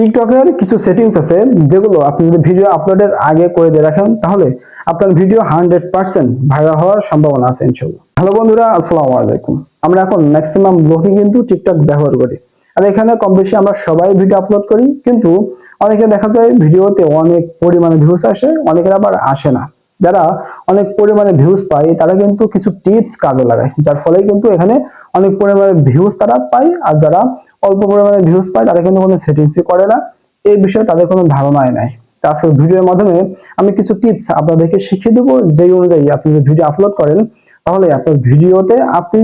টিকটকের কিছু সেটিংস আছে, যেগুলো আপনি যদি ভিডিও আপলোডের আগে করে দিয়ে রাখেন, তাহলে আপনার ভিডিও হান্ড্রেড পার্সেন্ট ভাইরাল হওয়ার সম্ভাবনা আছে ইনশাল্লাহ হ্যালো বন্ধুরা, আসসালামু আলাইকুম। আমরা এখন ম্যাক্সিমাম লোকই কিন্তু টিকটক ব্যবহার করি। আর এখানে কম বেশি আমরা সবাই ভিডিও আপলোড করি, কিন্তু অনেকে দেখা যায় ভিডিওতে অনেক পরিমাণে ভিউস আসে, অনেকের আবার আসে না। যারা অনেক পরিমাণে ভিউজ পায়, তারা কিন্তু কিছু টিপস কাজে লাগায়, যার ফলে কিন্তু এখানে অনেক পরিমাণে ভিউজ তারা পায়, আর যারা অল্প পরিমাণে ভিউজ পায়, তারা কিন্তু কোনো সেটিংসই করে না। এই বিষয়ে তাদের কোনো ধারণাই নাই। আজকের ভিডিওর মাধ্যমে আমি কিছু টিপস আপনাদেরকে শিখিয়ে দেবো, যেই অনুযায়ী আপনি যদি ভিডিও আপলোড করেন, তাহলে আপনার ভিডিওতে আপনি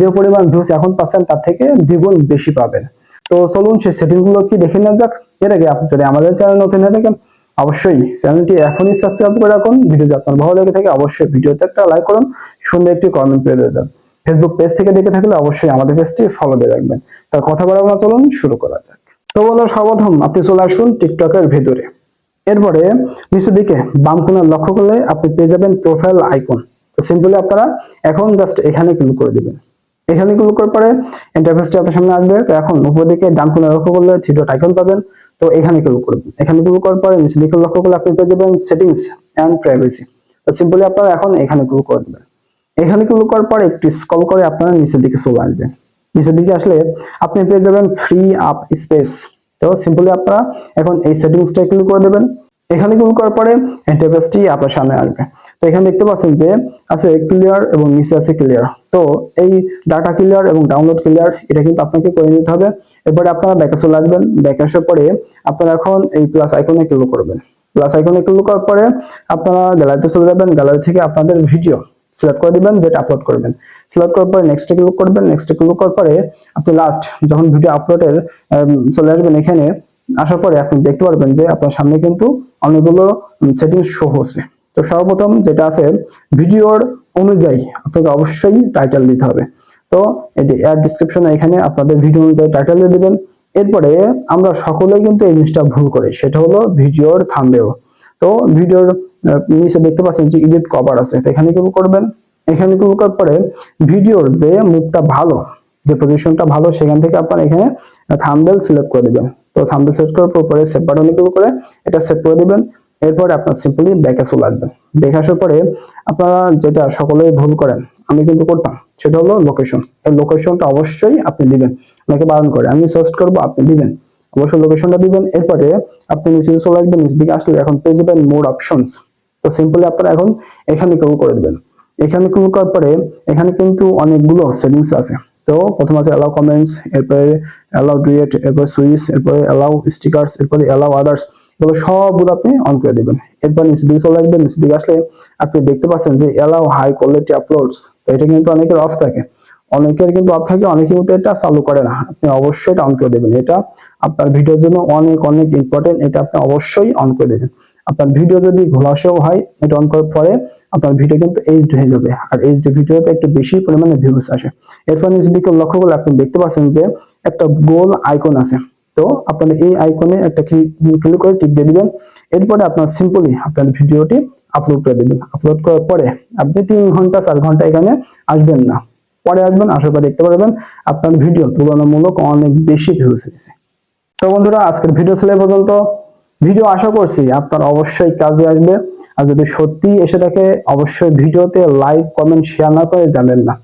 যে পরিমাণ ভিউজ এখন পাচ্ছেন, তার থেকে দ্বিগুণ বেশি পাবেন। তো চলুন সেই সেটিংগুলো কি দেখে নেওয়া যাক। এর আগে আপনি যদি আমাদের চ্যানেল নতুন হয়ে থাকেন অবশ্যই চ্যানেলটি এখনই সাবস্ক্রাইব করে রাখুন। ভিডিও আপনার ভালো লেগে থাকে অবশ্যই ভিডিওতে একটা লাইক করুন, সুন্দর একটি কমেন্ট পেয়ে দিয়ে যান ফেসবুক পেজ থেকে দেখে থাকলে অবশ্যই আমাদের পেজটি ফলো দিয়ে রাখবেন। তার কথা বলা না, চলুন শুরু করা যাক। তো বন্ধুরা সর্বপ্রথম আপনি চলে আসুন টিকটকের ভেতরে। এরপরে নিচের দিকে বাম কোণে লক্ষ্য করলে আপনি পেয়ে যাবেন প্রোফাইল আইকন তো সিম্পলি আপনারা এখন জাস্ট এখানে ক্লিক করে দিবেন। এখানে ক্লিক করার পরে ইন্টারফেসটি আপনার সামনে আসবে। তো এখন উপর দিকে ডান কোণে লক্ষ্য করলে থ্রি ডট আইকন পাবেন। তো এখানে ক্লিক করবেন এখানে ক্লিক করার পরে নিচের দিকে লক্ষ্য করলে আপনি পেয়ে যাবেন সেটিংস এন্ড প্রাইভেসি তো সিম্পলি আপনারা এখন এখানে ক্লিক করে দিবেন। এখানে ক্লিক করার পরে একটু স্ক্রল করে আপনারা নিচের দিকে চলে আসবেন নিচের দিকে আসলে আপনি পেয়ে যাবেন ফ্রি আপ স্পেস তো সিম্পলি আপনারা এখন এই সেটিংসটা ক্লিক করে দেবেন। এখানে ক্লিক করার পরে ইন্টারফেসটি আপনার সামনে আসবে। তো এখানে দেখতে পাচ্ছেন যে আছে ক্লিয়ার এবং নিচে আছে ক্লিয়ার তো এই ডাটা ক্লিয়ার এবং ডাউনলোড ক্লিয়ার এটা কিন্তু আপনাকে করে নিতে হবে। এরপরে আপনারা ব্যাকে চলে আসবেন। ব্যাকে আসার পরে আপনারা এখন এই প্লাস আইকনে ক্লিক করবেন। প্লাস আইকনে ক্লিক করার পরে আপনারা গ্যালারিতে চলে যাবেন। গ্যালারি থেকে আপনাদের ভিডিও সিলেক্ট করে দিবেন, যেটা আপলোড করবেন। সিলেক্ট করার পরে নেক্সটে ক্লিক করবেন। নেক্সটে ক্লিক করার পরে আপনি লাস্ট যখন ভিডিও আপলোডের চলে আসবেন এখানে আসার পরে আপনি দেখতে পারবেন যে আপনার সামনে কিন্তু অনেকগুলো সেটিংস শো হচ্ছে। তো সর্বপ্রথম যেটা আছে, ভিডিওর অনুযায়ী আপনাকে অবশ্যই টাইটেল দিতে হবে। তো এটি এর ডিসক্রিপশনে এখানে আপনাদের ভিডিও অনুযায়ী টাইটেল দিয়ে দিবেন। এরপরে আমরা সকলেই কিন্তু এই জিনিসটা ভুল করি, সেটা হলো ভিডিওর থাম্বনেল তো ভিডিওর নিচে দেখতে পাচ্ছেন যে এডিট কভার আছে, তো এখানে ক্লিক করবেন। এখানে ক্লিক করার পরে ভিডিওর যে মুখটা ভালো, যে পজিশনটা ভালো, সেখান থেকে আপনার এখানে থাম্বনেল সিলেক্ট করে দিবেন। তো থাম্বনেল সিলেক্ট করার পর পরে সেভ বাটনে ক্লিক করে এটা সেভ করে দিবেন। এরপর আপনার সিম্পলি ব্যাকে চলে আসবেন। ব্যাকে আসার পরে আপনারা যেটা সকলেই ভুল করেন, আমি কিন্তু করতাম। সেটা হলো লোকেশন এই লোকেশনটা অবশ্যই আপনি দিবেন। অনেকে বারণ করে, আমি সার্চ করব, আপনি দিবেন। অবশ্যই লোকেশনটা দিবেন। এরপরে আপনি নিচে চলে আসবেন, নিচ দিকে আসলে এখন পেয়ে যাবেন মোর অপশনস তো সিম্পলি আপনারা এখন এখানে ক্লিক করে দিবেন। এখানে ক্লিক করার পরে এখানে কিন্তু অনেকগুলো সেটিংস আছে। তো প্রথম আছে অ্যালাউ কমেন্টস এরপরে অ্যালাউ ডুয়েট এরপরে সুইচ এরপরে অ্যালাউ স্টিকার্স এরপরে অ্যালাউ আদার্স এগুলো সবগুলো আপনি অন করে দিবেন। এরপর নিচে দিকে চলে আসবেন নিচে দিকে আসলে আপনি দেখতে পাচ্ছেন যে অ্যালাউ হাই কোয়ালিটি আপলোডস এটা কিন্তু অনেকের অফ থাকে। অনেকের কিন্তু অফ থাকে অনেকে কিন্তু এটা চালু করে না। আপনি অবশ্যই এটা অন করে দেবেন। এটা আপনার ভিডিওর জন্য অনেক অনেক ইম্পর্টেন্ট এটা আপনি অবশ্যই অন করে দেবেন। আপনার ভিডিও যদি ঘোলাসেও হয়, এটা অন করার পরে আপনার ভিডিও কিন্তু এইচডি হয়ে যাবে। আর এইচডি ভিডিওতে একটু বেশি পরিমাণে ভিউজ আসে। এরপর নিচের দিকে লক্ষ্য করলে আপনি দেখতে পাচ্ছেন যে একটা গোল আইকন আছে। তো আপনার এই আইকনে একটা ক্লিক করে টিক দিয়ে দিবেন। এরপরে আপনার সিম্পলি আপনার ভিডিওটি আপলোড করে দিবেন। আপলোড করার পরে আপনি তিন ঘণ্টা, চার ঘণ্টা এখানে আসবেন না। পরে আসবেন, আসার পর দেখতে পারবেন আপনার ভিডিও তুলনামূলক অনেক বেশি ভিউজ হয়েছে। তো বন্ধুরা, আজকের ভিডিও ছিল পর্যন্ত। ভিডিও আশা করছি আপনার অবশ্যই কাজে আসবে। আর যদি সত্যি এসে থাকে, অবশ্যই ভিডিওতে লাইক কমেন্ট শেয়ার না করে যাবেন না।